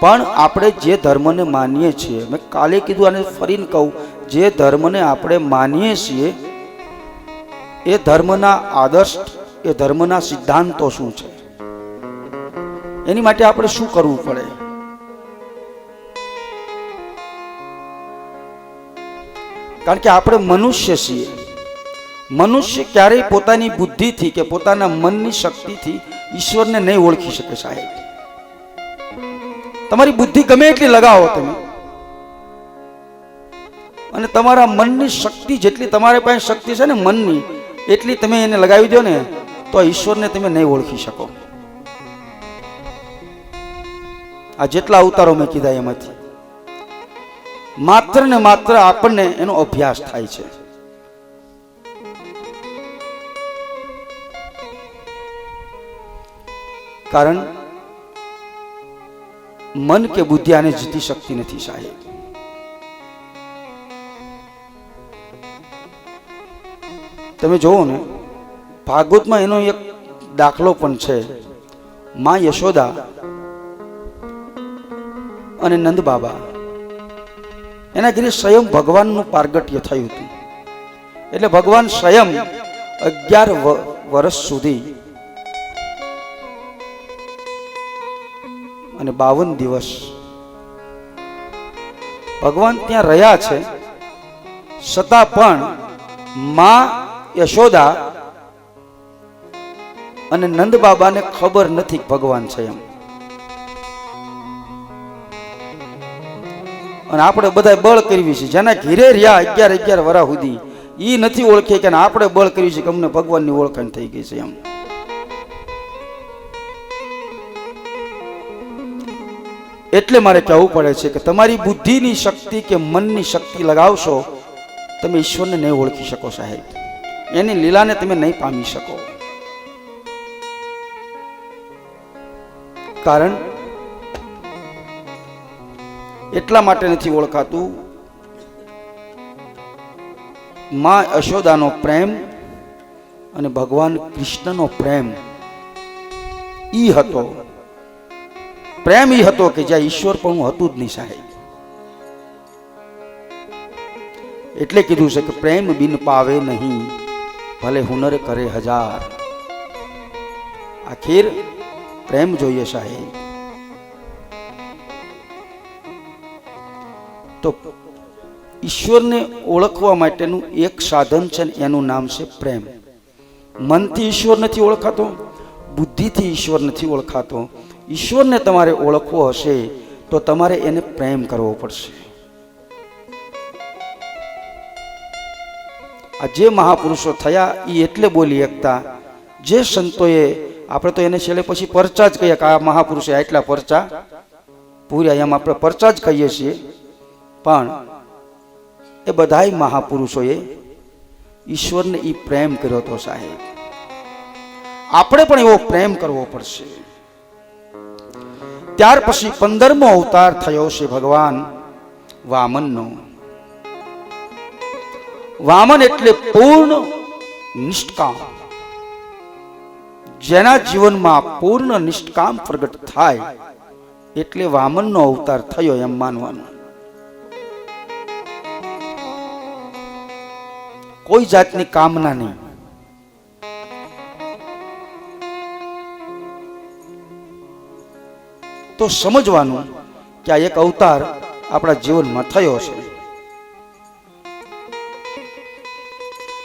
પણ આપણે જે ધર્મને માનીએ છીએ, મેં કાલે કીધું અને ફરીને કહું, જે ધર્મને આપણે માનીએ છીએ, એ ધર્મના આદર્શ, એ ધર્મના સિદ્ધાંતો શું છે? એની માટે આપણે શું કરવું પડે? કારણ કે આપણે મનુષ્ય છીએ. મનુષ્ય ક્યારેય પોતાની બુદ્ધિથી કે પોતાના મનની શક્તિથી ઈશ્વરને નહીં ઓળખી શકે સાહેબ. તમારી બુદ્ધિ ગમે એટલી લગાવો તમે. અને તમારા મનની શક્તિ જેટલી તમારી પાસે શક્તિ છે ને મનની, એટલી તમે એને લગાવી દો ને, તો ઈશ્વરને તમે નહીં ઓળખી શકો. આ જેટલા અવતારો મેં કીધા એમાંથી, માત્ર ને માત્ર આપણને એનો અભ્યાસ થાય છે. કારણ મન કે બુદ્ધિ આને જીતી શકતી નથી સાહેબ. તમે જોવો ને, ભાગવતમાં એનો એક દાખલો પણ છે. માં યશોદા અને નંદ બાબા. એના ઘરે સ્વયં ભગવાનનું પારગટ્ય થયું હતું. એટલે ભગવાન સ્વયં અગિયાર વર્ષ સુધી અને બાવન દિવસ. ભગવાન ત્યાં રહ્યા છે. છતાં પણ મા યશોદા અને નંદ બાબાને ખબર નથી ભગવાન છે એમ. અને આપણે બધા બળ કરવી છે. જેના ઘીરે રહ્યા અગિયાર અગિયાર વરા સુધી, ઈ નથી ઓળખે કે આપણે બળ કરવી છે કે અમને ભગવાનની ઓળખાણ થઈ ગઈ છે એમ. એટલે મારે કહેવું પડે છે કે તમારી બુદ્ધિની શક્તિ કે મનની શક્તિ લગાવશો, તમે ઈશ્વરને નહીં ઓળખી શકો સાહેબ. એની લીલાને તમે નહીં પામી શકો. કારણ એટલા માટે નથી ઓળખાતું, મા યશોદાનો પ્રેમ અને ભગવાન કૃષ્ણનો પ્રેમ ઈ હતો પ્રેમ એ હતો કે જ્યાં ઈશ્વર પણ હતું જ નહીં સાહેબ. એટલે કીધું છે કે પ્રેમ બિન પાવે નહીં, ભલે હુનર કરે હજાર. આખીર પ્રેમ જોઈએ સાહેબ. તો ઈશ્વરને ઓળખવા માટેનું એક સાધન છે એનું નામ છે પ્રેમ. મનથી ઈશ્વર નથી ઓળખાતો, બુદ્ધિથી ઈશ્વર નથી ઓળખાતો ઈશ્વરને તમારે ઓળખવો હશે, તો તમારે એને પ્રેમ કરવો પડશે. આ જે મહાપુરુષો થયા એ એટલે બોલી શકતા જે સંતોએ, આપણે તો એને છેલ્લે પછી પરચા જ કહીએ કે આ મહાપુરુષે આટલા પરચા. પૂર્યા એમ આપણે પરચા જ કહીએ છીએ. પણ એ બધાય મહાપુરુષોએ ઈશ્વરને એ પ્રેમ કર્યો હતો સાહેબ. આપણે પણ એવો પ્રેમ કરવો પડશે. ત્યાર પછી પંદરમો અવતાર થયો છે ભગવાન વામનનો. વામન એટલે પૂર્ણ નિષ્કામ. જેના જીવનમાં પૂર્ણ નિષ્કામ પ્રગટ થાય એટલે વામનનો અવતાર થયો એમ માનવાનું. કોઈ જાતની કામના નહીં. તો સમજવાનું કે આ એક અવતાર આપણા જીવનમાં થયો છે.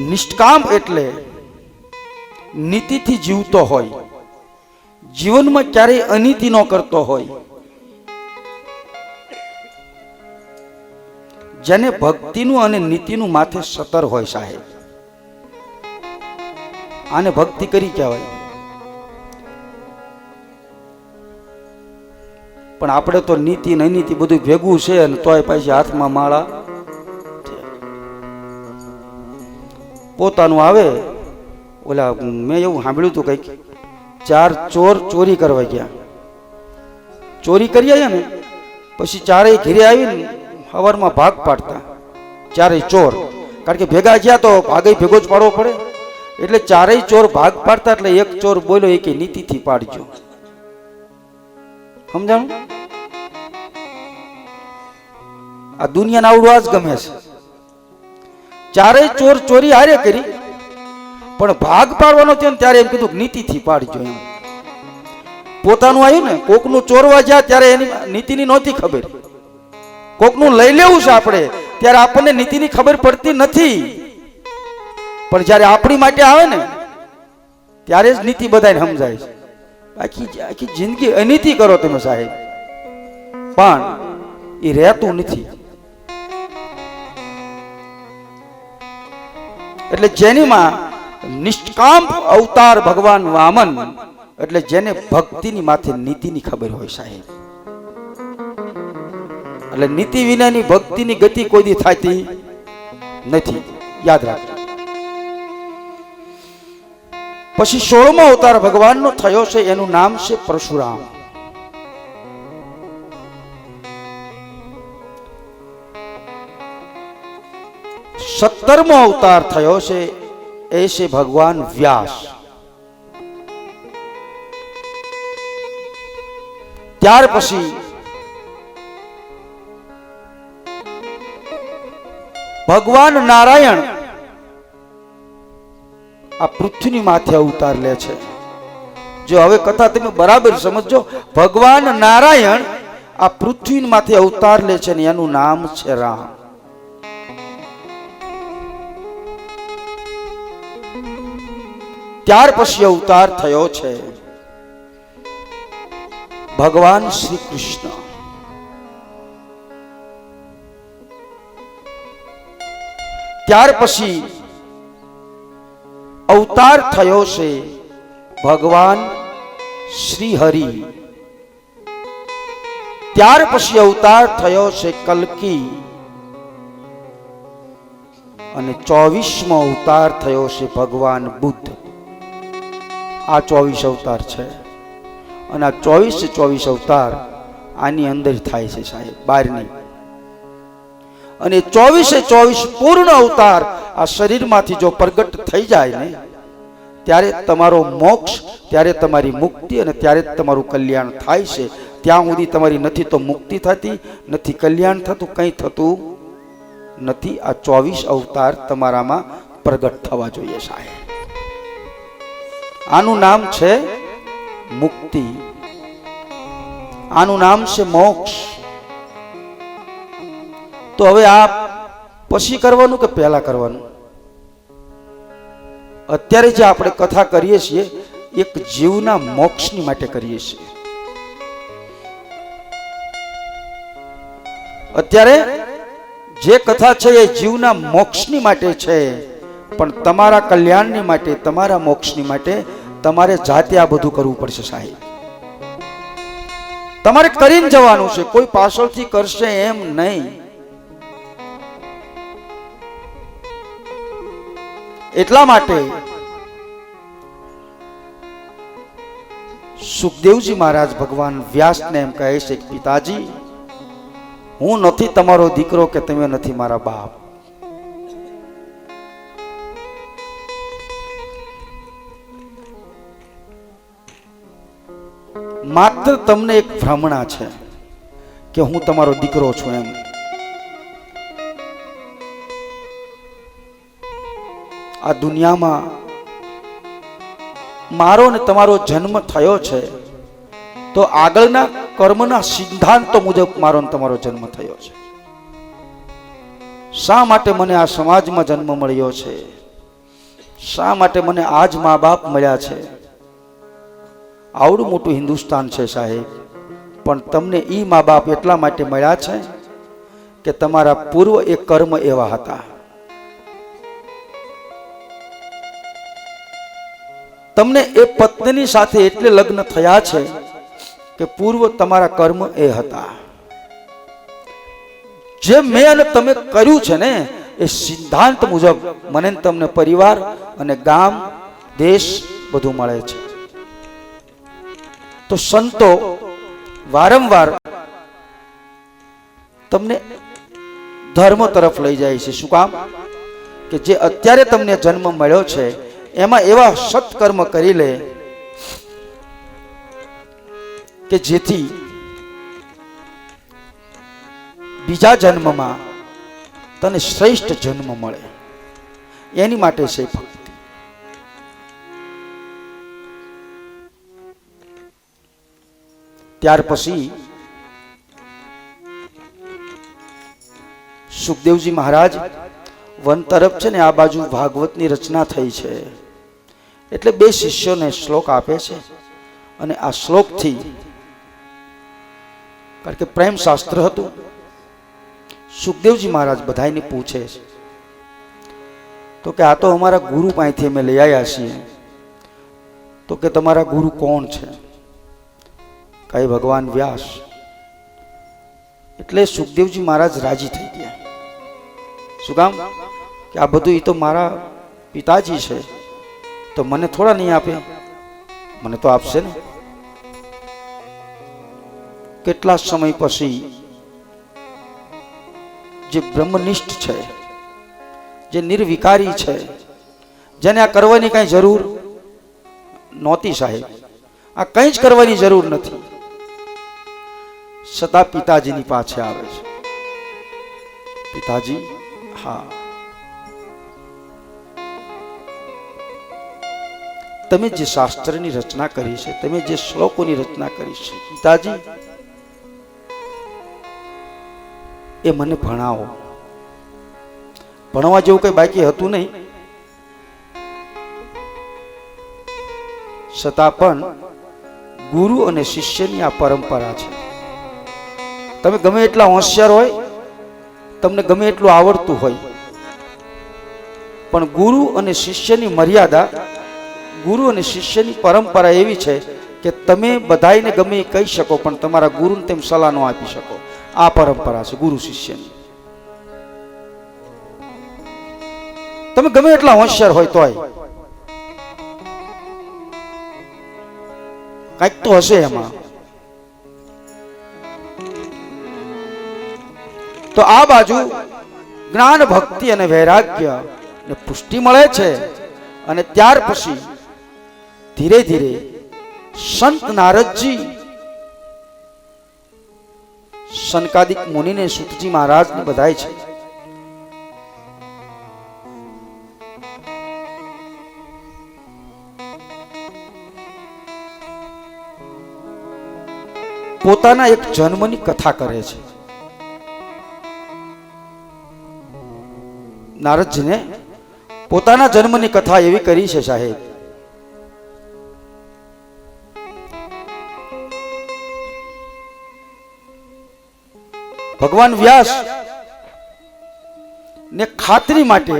નિષ્કામ એટલે નીતિથી જીવતો હોય, જીવનમાં ક્યારેય અનીતિ ન કરતો હોય. જેને ભક્તિનું અને નીતિનું માથે સતર હોય સાહેબ. આને ભક્તિ કરી કહેવાય. પણ આપણે તો નીતિ ને નીતિ બધું ભેગું છે અને તોય પાછી હાથમાં માળા પોતાનું આવે. ઓલા, મેં એવું સાંભળ્યું હતું કંઈક. ચાર ચોર ચોરી કરવા ગયા. ચોરી કરી આવ્યા ને, પછી ચારેય ઘેરે આવીને સવારમાં ભાગ પાડતા. ચારેય ચોર. કારણ કે ભેગા ગયા તો ભાગે ભેગો જ પાડવો પડે. એટલે ચારેય ચોર ભાગ પાડતા એટલે એક ચોર બોલ્યો એ કે નીતિથી પાડજો. સમજાણું? આ દુનિયાને આવડું આ જ ગમે છે. ચારેય ચોર ચોરી હારે કરી, પણ ભાગ પાડવાનો થયો ત્યારે એમ કીધું નીતિથી પાડજો એમ. પોતાનું આવ્યું ને, કોકનું ચોરવા જ્યાં ત્યારે એની નીતિની નહોતી ખબર. કોકનું લઈ લેવું છે આપણે, ત્યારે આપણને નીતિની ખબર પડતી નથી. પણ જ્યારે આપણી માટે આવે ને, ત્યારે જ નીતિ બધાને સમજાય છે. આખી આખી જિંદગી અનિતિ કરો તમે સાહેબ. પણ એ રહેતું નથી. એટલે જેનીમાં નિષ્કામ અવતાર ભગવાન વામન, એટલે જેને ભક્તિની માથે નીતિની ખબર હોય સાહેબ. એટલે નીતિ વિનાની ભક્તિની ગતિ કોઈ દી થતી નથી. યાદ રાખજો. પછી સોળમો અવતાર ભગવાનનો થયો છે, એનું નામ છે પરશુરામ. સત્તરમો અવતાર થયો છે, એ છે ભગવાન વ્યાસ. ત્યાર પછી ભગવાન નારાયણ આ પૃથ્વી માથે અવતાર લે છે. જો હવે કથા તમે બરાબર સમજો ભગવાન નારાયણ આ પૃથ્વી માથે અવતાર લે છે ને એનું નામ છે રામ. ત્યાર પછી અવતાર થયો છે ભગવાન શ્રી કૃષ્ણ ત્યાર પછી અવતાર થયો છે. ભગવાન શ્રી હરિ ત્યાર પછી અવતાર થયો છે કલકી. અને ચોવીસમો અવતાર થયો છે ભગવાન બુદ્ધ. આ ચોવીસ અવતાર છે. અને આ ચોવીસ ચોવીસ અવતાર આની અંદર થાય છે સાહેબ બહારની અને ચોવીસે ચોવીસ પૂર્ણ અવતાર આ શરીરમાંથી જો પ્રગટ થઈ જાય ને ત્યારે તમારો મોક્ષ, ત્યારે તમારી મુક્તિ અને ત્યારે તમારું કલ્યાણ થાય છે. ત્યાં સુધી તમારી નથી તો મુક્તિ થતી, નથી કલ્યાણ થતું, કંઈ થતું નથી. આ ચોવીસ અવતાર તમારામાં પ્રગટ થવા જોઈએ સાહેબ. આનું નામ છે મુક્તિ. આનું નામ છે મોક્ષ. તો હવે આ પછી કરવાનું કે પહેલા કરવાનું? અત્યારે જે આપણે કથા કરીએ છીએ, એક જીવના મોક્ષની માટે કરીએ છીએ. અત્યારે જે કથા છે એ જીવના મોક્ષની માટે છે, પણ તમારા કલ્યાણની માટે, તમારા મોક્ષની માટે તમારે જાતે આ બધું કરવું પડશે સાહેબ. તમારે કરીને જવાનું છે, કોઈ પાછળથી કરશે એમ નહીં. એટલા માટે સુખદેવજી મહારાજ ભગવાન વ્યાસને એમ કહે છે પિતાજી, હું નથી તમારો દીકરો કે તમે નથી મારા બાપ. માત્ર તમને એક ભ્રમણા છે કે હું તમારો દીકરો છું એમ. આ દુનિયામાં મારો ને તમારો જન્મ થયો છે, તો આગળના કર્મના સિદ્ધાંતો મુજબ મારો ને તમારો જન્મ થયો છે. શા માટે મને આ સમાજમાં જન્મ મળ્યો છે? શા માટે મને આજ મા બાપ મળ્યા છે? આવડું મોટું હિન્દુસ્તાન છે સાહેબ, પણ તમને એ મા બાપ એટલા માટે મળ્યા છે કે તમારા પૂર્વ એ કર્મ એવા હતા. તમને એ પત્નીની સાથે એટલે લગ્ન થયા છે કે પૂર્વ તમારા કર્મ એ હતા. જે મેં અને તમે કર્યું છે ને, એ સિદ્ધાંત મુજબ મને તમને પરિવાર અને ગામ, દેશ બધું મળે છે. તો સંતો, વારંવાર તમને ધર્મ તરફ લઈ જાય છે. શું કામ? કે જે અત્યારે તમને જન્મ મળ્યો છે એમાં એવા સત્કર્મ કરી લે કે જેથી બીજા જન્મમાં તને શ્રેષ્ઠ જન્મ મળે. એની માટે છે ભક્તિ. ત્યાર પછી સુખદેવજી મહારાજ વન તરફ છે ને આ બાજુ ભાગવતની રચના થઈ છે. એટલે બે શિષ્યોને શ્લોક આપે છે. અને આ શ્લોકથી કારણ કે પ્રેમ શાસ્ત્ર હતું, સુખદેવજી મહારાજ બધાને પૂછે છે. તો કે આ તો અમારા ગુરુ પાસેથી અમે લઈ આવ્યા છીએ. તો કે તમારા ગુરુ કોણ છે? કઈ ભગવાન વ્યાસ. એટલે સુખદેવજી મહારાજ રાજી થઈ ગયા. શું કામ? કે આ બધું એ તો મારા પિતાજી છે. તો મને થોડા નહીં આપે. મને તો આપશે ને. કેટલા સમય પછી જે બ્રહ્મનિષ્ઠ છે, જે નિર્વિકારી છે, જેને આ કરવાની કાંઈ જરૂર નહોતી સાહેબ. આ કંઈ જ કરવાની જરૂર નથી. છતાં પિતાજીની પાછે આવે છે. પિતાજી તમે જે શાસ્ત્રની રચના કરી છે, તમે જે શ્લોકોની રચના કરી છે, ગીતાજી, એ મને ભણાવો. ભણવા જેવું કઈ બાકી હતું નહીં. છતાં પણ ગુરુ અને શિષ્યની આ પરંપરા છે. તમે ગમે એટલા હોશિયાર હોય તમને ગમે એટલું આવડતું હોય. પણ ગુરુ અને શિષ્યની મર્યાદા, ગુરુ અને શિષ્યની પરંપરા એવી છે કે તમે બધાને ગમે એ કહી શકો, પણ તમારા ગુરુને તેમ સલાહ ન આપી શકો. આ પરંપરા છે, ગુરુ શિષ્યની. તમે ગમે એટલા હોશિયાર હોય તોય. કાંઈક તો હશે એમાં. તો આ બાજુ જ્ઞાન, ભક્તિ અને વૈરાગ્ય ને પુષ્ટિ મળે છે. અને ત્યાર પછી ધીરે ધીરે સંત નારદજી સનકાદિક મુનિને સુતજી મહારાજને બધાય છે. પોતાના એક જન્મની કથા કરે છે. નારદજીને પોતાના જન્મની કથા એવી કરી છે સાહેબ. ભગવાન વ્યાસ ને ખાતરી માટે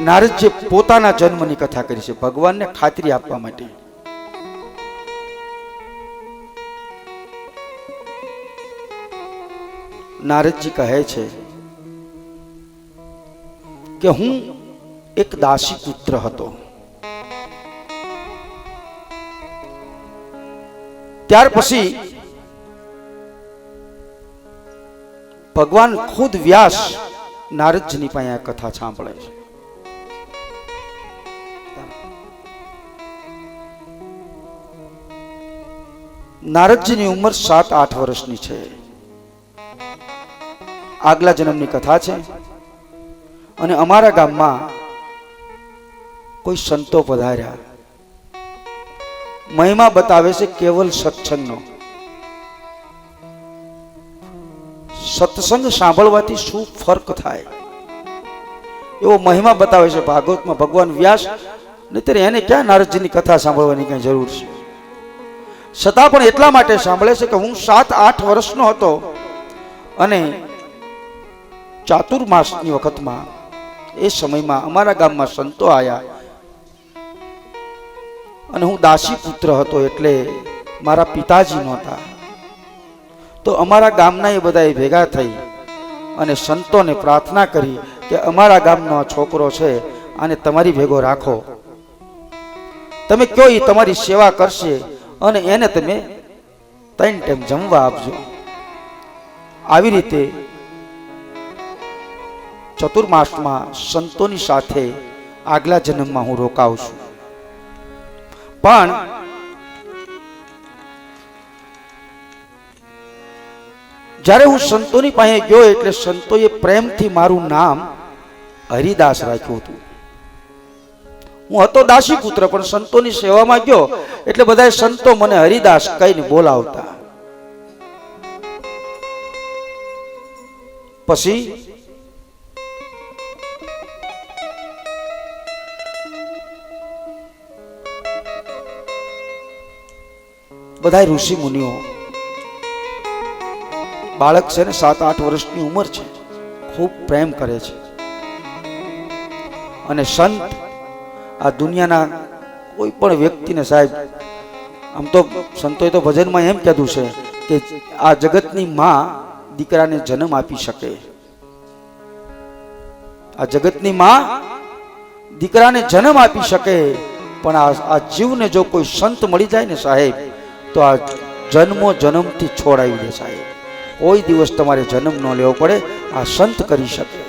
નારદજી પોતાના જન્મની કથા કરી છે, ભગવાનને ખાતરી આપવા માટે. નારદજી કહે છે કે હું એક દાસી પુત્ર હતો. ત્યાર પછી ભગવાન ખુદ વ્યાસ નારદજીની પાસે આ કથા સાંભળે છે. નારદજીની ઉંમર સાત આઠ વર્ષની છે. આગલા જન્મની કથા છે. અને અમારા ગામમાં કોઈ સંતો પધાર્યા. મહિમા બતાવે છે કેવલ સત્સંગનો. સત્સંગ સાંભળવાથી શું ફર્ક થાય? એવો મહિમા બતાવે છે ભાગવતમાં ભગવાન વ્યાસ, નહીતર એને ક્યાં નારદજીની કથા સાંભળવાની કઈ જરૂર છે? છતાં પણ એટલા માટે સાંભળે છે કે હું સાત આઠ વર્ષનો હતો અને ચાતુર્માસની વખતમાં એ સમયમાં અમારા ગામમાં સંતો આવ્યા અને હું દાસી પુત્ર હતો એટલે મારા પિતાજી નહોતા. તો અમારા ગામના એ બધા ભેગા થઈ અને સંતોને પ્રાર્થના કરી કે અમારા ગામનો છોકરો છે અને તમારી ભેગો રાખો. તમે કયો એ તમારી સેવા કરશે અને એને તમે ત્રણ ટાઈમ જમવા આપજો. આવી રીતે ચતુર્માસમાં સંતોની સાથે આગલા જન્મમાં હું રોકાઉં છું. પણ જ્યારે હું સંતોની પાસે ગયો એટલે સંતોએ પ્રેમથી મારું નામ હરિદાસ રાખ્યું હતું. હું હતો દાસી પુત્ર, પણ સંતોની સેવામાં ગયો એટલે બધા સંતો મને હરિદાસ કહીને બોલાવતા. પછી બધા ઋષિ મુનિઓ બાળક છે ને સાત, આઠ વર્ષની ઉંમર છે. ખૂબ પ્રેમ કરે છે. અને સંત આ દુનિયાના કોઈ પણ વ્યક્તિને સાહેબ, આમ તો સંતોએ તો ભજનમાં એમ કહેતું છે કે આ જગતની માં દીકરાને જન્મ આપી શકે. આ જગતની માં દીકરાને જન્મ આપી શકે, પણ આ જીવને જો કોઈ સંત મળી જાય ને સાહેબ તો આ જન્મો જન્મથી છોડાવી દે સાહેબ. કોઈ દિવસ તમારે જન્મ ન લેવો પડે, આ સંત કરી શકે.